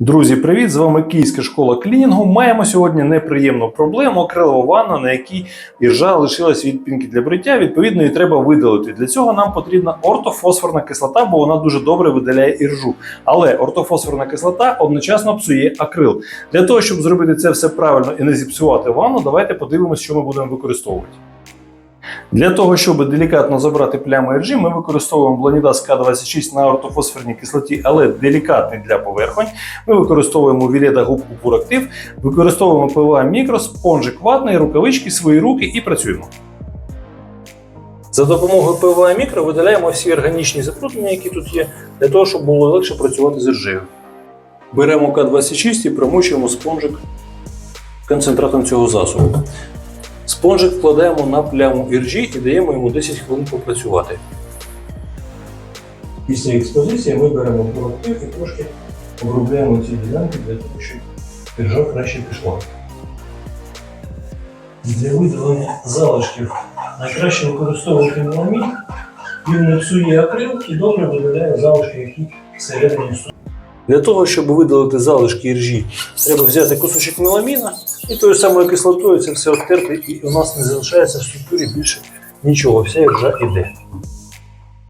Друзі, привіт! З вами Київська школа клінінгу. Маємо сьогодні неприємну проблему акрилова ванна, на якій іржа лишилась від пінки для бриття. Відповідно, її треба видалити. Для цього нам потрібна ортофосфорна кислота, бо вона дуже добре видаляє іржу. Але ортофосфорна кислота одночасно псує акрил. Для того, щоб зробити це все правильно і не зіпсувати ванну, давайте подивимося, що ми будемо використовувати. Для того, щоб делікатно забрати плями іржі, ми використовуємо Бланідас К26 на ортофосфорній кислоті, але делікатний для поверхонь. Ми використовуємо Віледа губку Пурактив, використовуємо ПВА Мікро, спонжик ватний, рукавички, свої руки і працюємо. За допомогою ПВА Мікро видаляємо всі органічні забруднення, які тут є, для того, щоб було легше працювати з іржею. Беремо К26 і промочуємо спонжик концентратом цього засобу. Спонжик вкладаємо на пляму іржі і даємо йому 10 хвилин попрацювати. Після експозиції ми беремо пурактив і трошки обробляємо ці ділянки для того, щоб іржа краще пішла. Для видалення залишків найкраще використовувати меламін. Він не псує акрил і добре видаляє залишки, які всередині су. Для того, щоб видалити залишки іржі, треба взяти кусочок меламіна і тою самою кислотою це все обтерти, і у нас не залишається в структурі більше нічого, вся іржа йде.